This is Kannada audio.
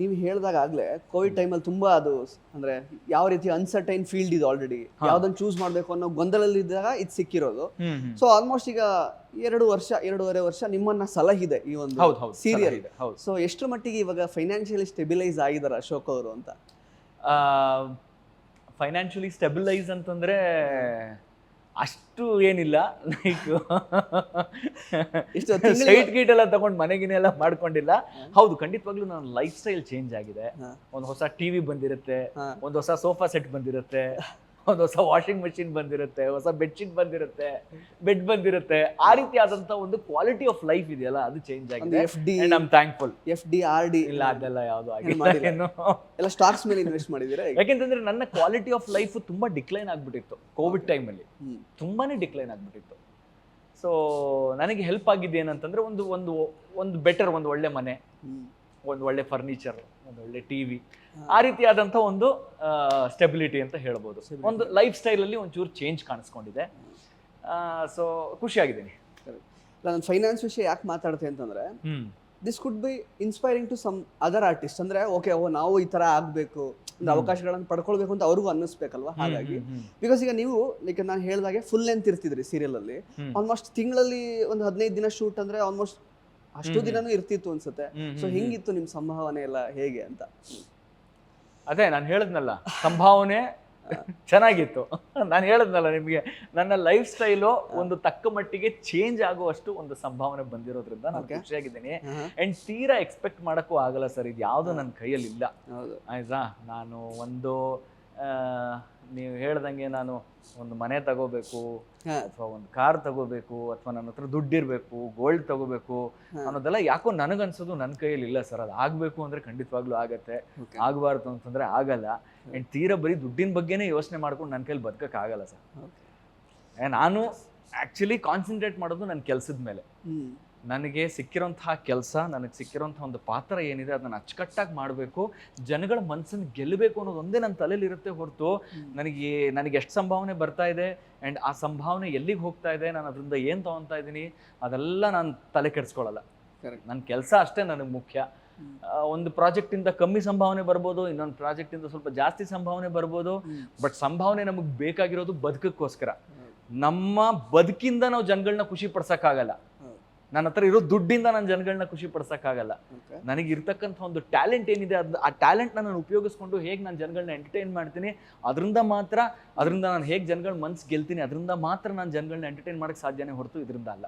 ನೀವು ಹೇಳಿದಾಗ ಆಗ್ಲೇ ಕೋವಿಡ್ ಟೈಮಲ್ಲಿ ತುಂಬಾ ಅದು ಅಂದ್ರೆ ಯಾವ ರೀತಿ ಅನ್ಸರ್ಟೈನ್ ಫೀಲ್ಡ್ ಇದು ಆಲ್ರೆಡಿ ಯಾವ್ದನ್ನ ಚೂಸ್ ಮಾಡಬೇಕು ಅನ್ನೋ ಗೊಂದಲಲ್ಲಿದ್ದಾಗ ಇದು ಸಿಕ್ಕಿರೋದು. ಸೊ ಆಲ್ಮೋಸ್ಟ್ ಈಗ ಎರಡು ವರ್ಷ ಎರಡೂವರೆ ವರ್ಷ ನಿಮ್ಮನ್ನ ಸಲಹಿದೆ ಈ ಒಂದು ಸೀರಿಯಲ್ ಇದೆ, ಹೌದು. ಸೊ ಎಷ್ಟು ಮಟ್ಟಿಗೆ ಇವಾಗ ಫೈನಾನ್ಷಿಯಲಿ ಸ್ಟೆಬಿಲೈಸ್ ಆಗಿದ್ದಾರೆ ಅಶೋಕ್ ಅವರು ಅಂತ? ಫೈನಾನ್ಷಿಯಲಿ ಸ್ಟೆಬಿಲೈಸ್ ಅಂತಂದ್ರೆ ಅಷ್ಟು ಏನಿಲ್ಲ ಲೈಕ್ ಸೈಟ್ ಗೀಟ್ ಎಲ್ಲ ತಗೊಂಡು ಮನೆಗಿನೆಲ್ಲ ಮಾಡ್ಕೊಂಡಿಲ್ಲ ಹೌದು ಖಂಡಿತವಾಗ್ಲೂ ನನ್ನ ಲೈಫ್ ಸ್ಟೈಲ್ ಚೇಂಜ್ ಆಗಿದೆ. ಒಂದು ಹೊಸ ಟಿವಿ ಬಂದಿರುತ್ತೆ. ಒಂದು ಹೊಸ ಸೋಫಾ ಸೆಟ್ ಬಂದಿರುತ್ತೆ ಒಂದು ಹೊಸ ವಾಷಿಂಗ್ ಮೆಷಿನ್ ಬಂದಿರುತ್ತೆ ಹೊಸ ಬೆಡ್ಶೀಟ್ ಬಂದಿರುತ್ತೆ ಬೆಡ್ ಬಂದಿರುತ್ತೆ. ಆ ರೀತಿ ಆದಂತ ಒಂದು ಕ್ವಾಲಿಟಿ ಆಫ್ ಲೈಫ್ ಇದೆಯಲ್ಲ ಅದು ಚೇಂಜ್ ಆಗಿದೆ. F D I'm thankful F D R D ಇಲ್ಲ ಅದೆಲ್ಲ ಯಾವುದು ಆಗಿಲ್ಲ. ಎಲ್ಲ ಸ್ಟಾಕ್ಸ್ ಮೇಲೆ ಇನ್ವೆಸ್ಟ್ ಮಾಡಿದ್ದೀರಾ? ಯಾಕೆಂತಂದ್ರೆ ನನ್ನ ಕ್ವಾಲಿಟಿ ಆಫ್ ಲೈಫ್ ತುಂಬಾ ಡಿಕ್ಲೈನ್ ಆಗ್ಬಿಟ್ಟಿತ್ತು ಕೋವಿಡ್ ಟೈಮಲ್ಲಿ ಅಲ್ಲಿ. ತುಂಬಾನೇ ಡಿಕ್ಲೈನ್ ಆಗ್ಬಿಟ್ಟಿತ್ತು. ಸೊ ನನಗೆ ಹೆಲ್ಪ್ ಆಗಿದ್ದು ಏನಂತಂದ್ರೆ ಒಂದು ಒಂದು ಒಂದು ಬೆಟರ್ ಒಂದು ಒಳ್ಳೆ ಮನೆ. ಒಂದು ಒಳ್ಳೆ ಫರ್ನಿಚರ್ ಒಂದು ಒಳ್ಳೆ ಟಿವಿ ಆ ರೀತಿಯಾದಂಥ ಒಂದು ಸ್ಟೆಬಿಲಿಟಿ ಅಂತ ಹೇಳ್ಬೋದು. ಒಂದು ಲೈಫ್ ಸ್ಟೈಲಲ್ಲಿ ಒಂಚೂರು ಚೇಂಜ್ ಕಾಣಿಸ್ಕೊಂಡಿದೆ. ಸೊ ಖುಷಿಯಾಗಿದ್ದೀನಿ. ನಾನು ಫೈನಾನ್ಸ್ ವಿಷಯ ಯಾಕೆ ಮಾತಾಡ್ತೀನಿ ಅಂತಂದ್ರೆ this could be inspiring to some other artist ಅಂದ್ರೆ ಓಕೆ ಓ ನಾವು ಈ ತರ ಆಗ್ಬೇಕು ಅಂದ್ರೆ ಅವಕಾಶಗಳನ್ನು ಪಡ್ಕೊಳ್ಬೇಕು ಅಂತ ಅವ್ರಿಗೂ ಅನ್ನಿಸ್ಬೇಕಲ್ವಾ? ಹಾಗಾಗಿ ಬಿಕಾಸ್ ಈಗ ನೀವು ಲೈಕ್ ನಾನು ಹೇಳಿದಾಗೆ ಫುಲ್ ಲೆಂತ್ ಇರ್ತಿದ್ರಿ ಸೀರಿಯಲ್ ಅಲ್ಲಿ. ಆಲ್ಮೋಸ್ಟ್ ತಿಂಗಳಲ್ಲಿ ಒಂದು ಹದಿನೈದು ದಿನ ಶೂಟ್ ಅಂದ್ರೆ ಆಲ್ಮೋಸ್ಟ್ ಅಷ್ಟು ದಿನನೂ ಇರ್ತಿತ್ತು ಅನ್ಸುತ್ತೆ. ಸೊ ಹೆಂಗಿತ್ತು ನಿಮ್ ಸಂಭಾವನೆ ಎಲ್ಲ ಹೇಗೆ ಅಂತ? ಅದೇ ನಾನು ಹೇಳಿದ್ನಲ್ಲ ಸಂಭಾವನೆ ಚೆನ್ನಾಗಿತ್ತು. ನಾನು ಹೇಳಿದ್ನಲ್ಲ ನಿಮಗೆ ನನ್ನ ಲೈಫ್ ಸ್ಟೈಲು ಒಂದು ತಕ್ಕ ಮಟ್ಟಿಗೆ ಚೇಂಜ್ ಆಗುವಷ್ಟು ಒಂದು ಸಂಭಾವನೆ ಬಂದಿರೋದ್ರಿಂದ ನಾನು. ಖುಷಿಯಾಗಿದ್ದೀನಿ. ಅಂಡ್ ತೀರಾ ಎಕ್ಸ್ಪೆಕ್ಟ್ ಮಾಡಕ್ಕೂ ಆಗಲ್ಲ ಸರ್ ಇದು ಯಾವುದು ನನ್ನ ಕೈಯಲ್ಲಿ ಇಲ್ಲ ಆಯ್ತಾ? ನಾನು ಒಂದು ಆ, ನೀವು ಹೇಳ್ದಂಗೆ ನಾನು ಒಂದು ಮನೆ ತಗೋಬೇಕು ಅಥವಾ ಒಂದು ಕಾರ್ ತಗೋಬೇಕು ಅಥವಾ ನನ್ನ ಹತ್ರ ದುಡ್ಡಿರ್ಬೇಕು ಗೋಲ್ಡ್ ತಗೋಬೇಕು ಅನ್ನೋದೆಲ್ಲ ಯಾಕೋ ನನಗನ್ಸೋದು ನನ್ನ ಕೈಯಲ್ಲಿ ಇಲ್ಲ ಸರ್. ಅದು ಆಗಬೇಕು ಅಂದ್ರೆ ಖಂಡಿತವಾಗ್ಲೂ ಆಗತ್ತೆ. ಆಗಬಾರ್ದು ಅಂತಂದ್ರೆ ಆಗಲ್ಲ. ಅಂಡ್ ತೀರಾ ಬರೀ ದುಡ್ಡಿನ ಬಗ್ಗೆನೇ ಯೋಚನೆ ಮಾಡ್ಕೊಂಡು ನನ್ನ ಕೈಲಿ ಬದುಕಕ್ಕಾಗಲ್ಲ ಸರ್. ನಾನು ಆ್ಯಕ್ಚುಲಿ ಕಾನ್ಸಂಟ್ರೇಟ್ ಮಾಡೋದು ನನ್ನ ಕೆಲಸದ ಮೇಲೆ. ನನಗೆ ಸಿಕ್ಕಿರೋಂತಹ ಕೆಲಸ ನನಗೆ ಸಿಕ್ಕಿರೋಂಥ ಒಂದು ಪಾತ್ರ ಏನಿದೆ ಅದನ್ನ ಅಚ್ಚುಕಟ್ಟಾಗಿ ಮಾಡಬೇಕು. ಜನಗಳ ಮನಸ್ಸನ್ನು ಗೆಲ್ಲಬೇಕು ಅನ್ನೋದು ಒಂದೇ ನನ್ನ ತಲೆಯಲ್ಲಿ ಇರುತ್ತೆ ಹೊರತು ನನಗೆ ನನಗೆ ಎಷ್ಟು ಸಂಭಾವನೆ ಬರ್ತಾ ಇದೆ ಆ್ಯಂಡ್ ಆ ಸಂಭಾವನೆ ಎಲ್ಲಿಗೆ ಹೋಗ್ತಾ ಇದೆ ನಾನು ಅದರಿಂದ ಏನು ತೊಗೊತಾ ಇದ್ದೀನಿ ಅದೆಲ್ಲ ನಾನು ತಲೆ ಕೆಡಿಸ್ಕೊಳ್ಳಲ್ಲ. ನನ್ನ ಕೆಲಸ ಅಷ್ಟೇ ನನಗೆ ಮುಖ್ಯ. ಒಂದು ಪ್ರಾಜೆಕ್ಟಿಂದ ಕಮ್ಮಿ ಸಂಭಾವನೆ ಬರ್ಬೋದು ಇನ್ನೊಂದು ಪ್ರಾಜೆಕ್ಟಿಂದ ಸ್ವಲ್ಪ ಜಾಸ್ತಿ ಸಂಭಾವನೆ ಬರ್ಬೋದು ಬಟ್ ಸಂಭಾವನೆ ನಮಗೆ ಬೇಕಾಗಿರೋದು ಬದುಕಕ್ಕೋಸ್ಕರ. ನಮ್ಮ ಬದುಕಿಂದ ನಾವು ಜನಗಳನ್ನ ಖುಷಿ ಪಡ್ಸಕ್ಕಾಗಲ್ಲ. ನನ್ನ ಹತ್ರ ಇರೋ ದುಡ್ಡಿಂದ ನಾನು ಜನಗಳನ್ನ ಖುಷಿ ಪಡ್ಸಕ್ಕಾಗಲ್ಲ. ನನಗೆ ಇರ್ತಕ್ಕಂಥ ಒಂದು ಟ್ಯಾಲೆಂಟ್ ಏನಿದೆ ಅದು ಆ ಟ್ಯಾಲೆಂಟ್ನ ನಾನು ಉಪಯೋಗಿಸ್ಕೊಂಡು ಹೇಗೆ ನಾನು ಜನಗಳನ್ನ ಎಂಟರ್ಟೈನ್ ಮಾಡ್ತೀನಿ ಅದರಿಂದ ಮಾತ್ರ ಅದರಿಂದ ನಾನು ಹೇಗೆ ಜನಗಳ ಮನ್ಸು ಗೆಲ್ತೀನಿ ಅದರಿಂದ ಮಾತ್ರ ನಾನು ಜನಗಳನ್ನ ಎಂಟರ್ಟೈನ್ ಮಾಡೋಕ್ಕೆ ಸಾಧ್ಯನೇ ಹೊರತು ಇದರಿಂದ ಅಲ್ಲ.